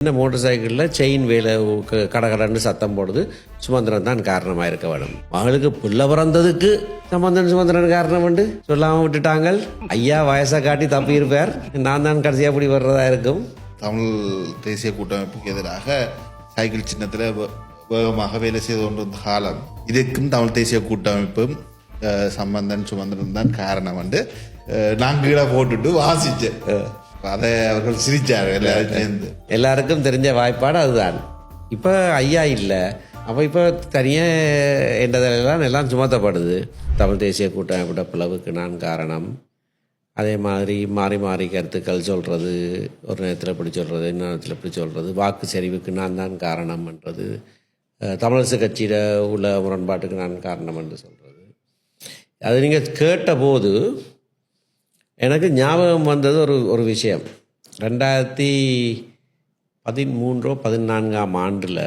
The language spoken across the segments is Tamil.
இந்த மோட்டார் சைக்கிளில் செயின் வேலை க- கடகடன்னு சத்தம் போடுது. சுமந்திரன் தான் காரணமாக இருக்க வேணும் மகளுக்கு புள்ள பிறந்ததுக்கு சம்பந்தன் சுமந்திரன் காரணம் உண்டு. சொல்லாமல் விட்டுட்டாங்க ஐயா வயசை காட்டி தப்பி இருப்பார் நான் தான் கடைசியாக அப்படி வர்றதா இருக்கும். தமிழ் தேசிய கூட்டமைப்புக்கு எதிராக சைக்கிள் சின்னத்தில் வேகமாக வேலை செய்து கொண்டிருந்த காலம். இதுக்கும் தமிழ் தேசிய கூட்டமைப்பும் சம்பந்தன் சுமந்திரன் தான் காரணம் வந்து அஹ், நான் கீழே போட்டுட்டு வாசிச்சேன். அதை அவர்கள் சிரிச்சார் எல்லாரும் சேர்ந்து எல்லாருக்கும் தெரிஞ்ச வாய்ப்பாடு அதுதான் இப்போ ஐயா இல்லை அப்போ இப்போ தனியாக என்றதெல்லாம் எல்லாம் சுமத்தப்படுது தமிழ் தேசிய கூட்டமைப்பிட்ட பிளவுக்கு நான் காரணம் அதே மாதிரி மாறி மாறி கருத்துக்கள் சொல்கிறது ஒரு நேரத்தில் இப்படி சொல்கிறது இன்னொரு நேரத்தில் இப்படி சொல்கிறது வாக்கு சரிவுக்கு நான் தான் காரணம்ன்றது தமிழரசு கட்சியில் உள்ள முரண்பாட்டுக்கு நான் காரணம் என்று சொல்கிறது அது நீங்கள் கேட்டபோது எனக்கு ஞாபகம் வந்தது ஒரு ஒரு விஷயம். ரெண்டாயிரத்தி பதிமூன்றோ பதினான்காம் ஆண்டில்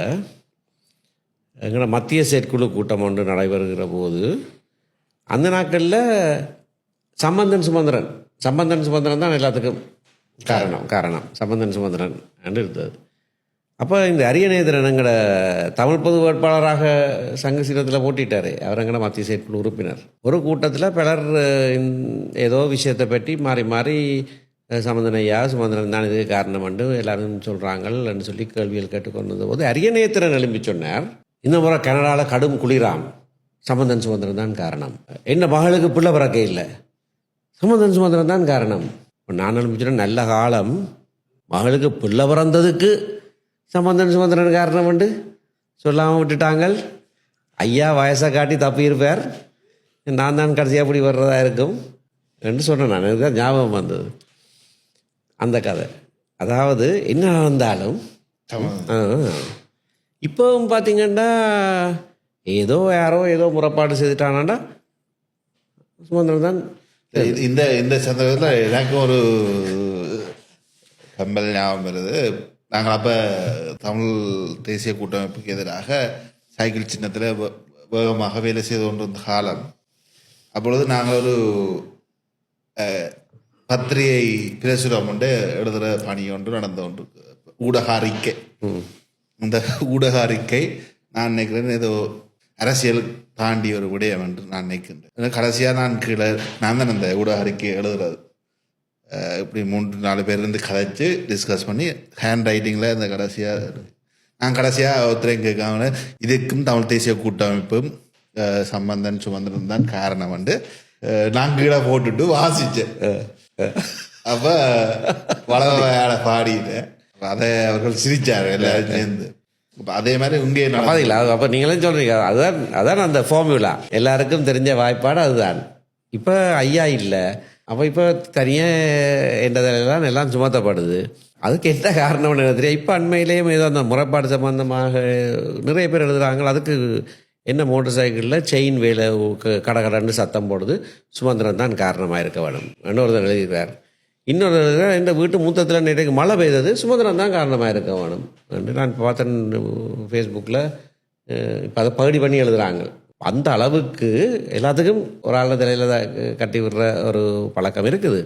எங்களோட மத்திய செயற்குழு கூட்டம் ஒன்று நடைபெறுகிற போது அந்த நாட்களில் சம்பந்தன் சுமந்திரன். சம்பந்தன் சுமந்திரன் தான் எல்லாத்துக்கும் காரணம் காரணம். சம்பந்தன் சுமந்திரன் என்று இருந்தது. அப்போ இந்த அரியநேதரன் எங்களை தமிழ் பொது வேட்பாளராக சங்க சீரத்தில் போட்டிட்டார். அவர் எங்களை மத்திய செயற்குழு உறுப்பினர். ஒரு கூட்டத்தில் பலர் ஏதோ விஷயத்தை பற்றி மாறி மாறி அஹ், ஐயா சுமந்திரன் தான் இதுக்கு காரணம் என்று எல்லாரும் சொல்கிறாங்கன்னு சொல்லி கேள்விகள் கேட்டுக்கொண்டு போது அரியநேத்திரன் எழும்பி சொன்னார். இந்த முறை கனடாவில் கடும் குளிராம். சமந்தன் சுமந்திரன் தான் காரணம். என்ன மகளுக்கு பிள்ளை பிறக்க இல்லை. சமந்தன் சுமந்திரன் தான் காரணம். இப்போ நான் அனுப்பிச்சுட்டேன் நல்ல காலம். மகளுக்கு பிள்ளை பிறந்ததுக்கு சம்பந்தன் சுமந்திரன் காரணம் உண்டு. சொல்லாமல் விட்டுட்டாங்க ஐயா வயசை காட்டி தப்பி இருப்பார் நான் தான் கடைசியாக அப்படி வர்றதா இருக்கும் என்று சொன்னேன் நான். எனக்கு தான் ஞாபகம் வந்தது. அந்த கதை. அதாவது என்ன ஆ. இப்போவும் பார்த்தீங்கன்னா ஏதோ யாரோ ஏதோ முறைப்பாடு செய்துட்டானாண்டா. சுமந்திரன் தான் இந்த இந்த சந்தர்ப்பத்தில் எனக்கு ஒரு கம்பல் ஞாபகம் வருது. நாங்கள் அப்போ தமிழ் தேசிய கூட்டமைப்புக்கு எதிராக சைக்கிள் சின்னத்தில் வேகமாக வேலை செய்து கொண்டிருந்த காலம். அப்பொழுது நாங்கள் ஒரு பத்திரிகை பிரசுரம் ஒன்று எழுதுகிற பணி ஒன்று நடந்து கொண்டு ஊடக அறிக்கை இந்த ஊடக அறிக்கை நான் நினைக்கிறேன் ஏதோ அரசியல் தாண்டி ஒரு விடயம் என்று நான் நினைக்கின்றேன். கடைசியாக நான் கீழே நான் தான் அந்த ஊடக அறிக்கை எழுதுறது. இப்படி மூன்று நாலு பேர் இருந்து கதைச்சு டிஸ்கஸ் பண்ணி ஹேண்ட் ரைட்டிங்கில் இந்த கடைசியாக நான் கடைசியாக ஒருத்தரையும் கேட்காம இதுக்கும் தமிழ் தேசிய கூட்டமைப்பும் சம்பந்தன் சுமந்திரன் தான் காரணம் வந்து நான் கீழே போட்டுட்டு வாசித்தேன் அப்போ வளவையாட பாடிட்டேன். அதை அவர்கள் சிரிச்சார் எல்லாரும் சேர்ந்து. அதே மாதிரி இங்கே. பாத்தீங்களா? அப்போ நீங்களும் சொல்றீங்க. அதுதான் அதான் அந்த ஃபார்முலா எல்லாருக்கும் தெரிஞ்ச வாய்ப்பாடு அதுதான். இப்போ ஐயா இல்லை. அப்போ இப்போ தனியாக என்றதெல்லாம் எல்லாம் சுமத்தப்படுது. அதுக்கு என்ன காரணம்னு எனக்கு தெரியும் இப்போ அண்மையிலேயும் ஏதோ அந்த முறைப்பாடு சம்பந்தமாக நிறைய பேர் எழுதுகிறாங்க அதுக்கு என்ன மோட்டர் சைக்கிளில் செயின் வேலை க- கடகடன்னு சத்தம் போடுது. சுமந்திரன் தான் காரணமாக இருக்க வேணும் இன்னொருத்தர் எழுதியிருக்கார். இன்னொரு இந்த வீட்டு மூத்தத்தில் நேற்றைக்கு மழை பெய்தது சுமந்திரன் தான் காரணமாக இருக்க வேணும் என்று நான் பார்த்தேன் ஃபேஸ்புக்கில் இப்போ அதை பகுடி பண்ணி எழுதுகிறாங்க அந்த அளவுக்கு எல்லாத்துக்கும் ஒரு ஆள் தலையில் கட்டி விடுற ஒரு பழக்கம் இருக்குது.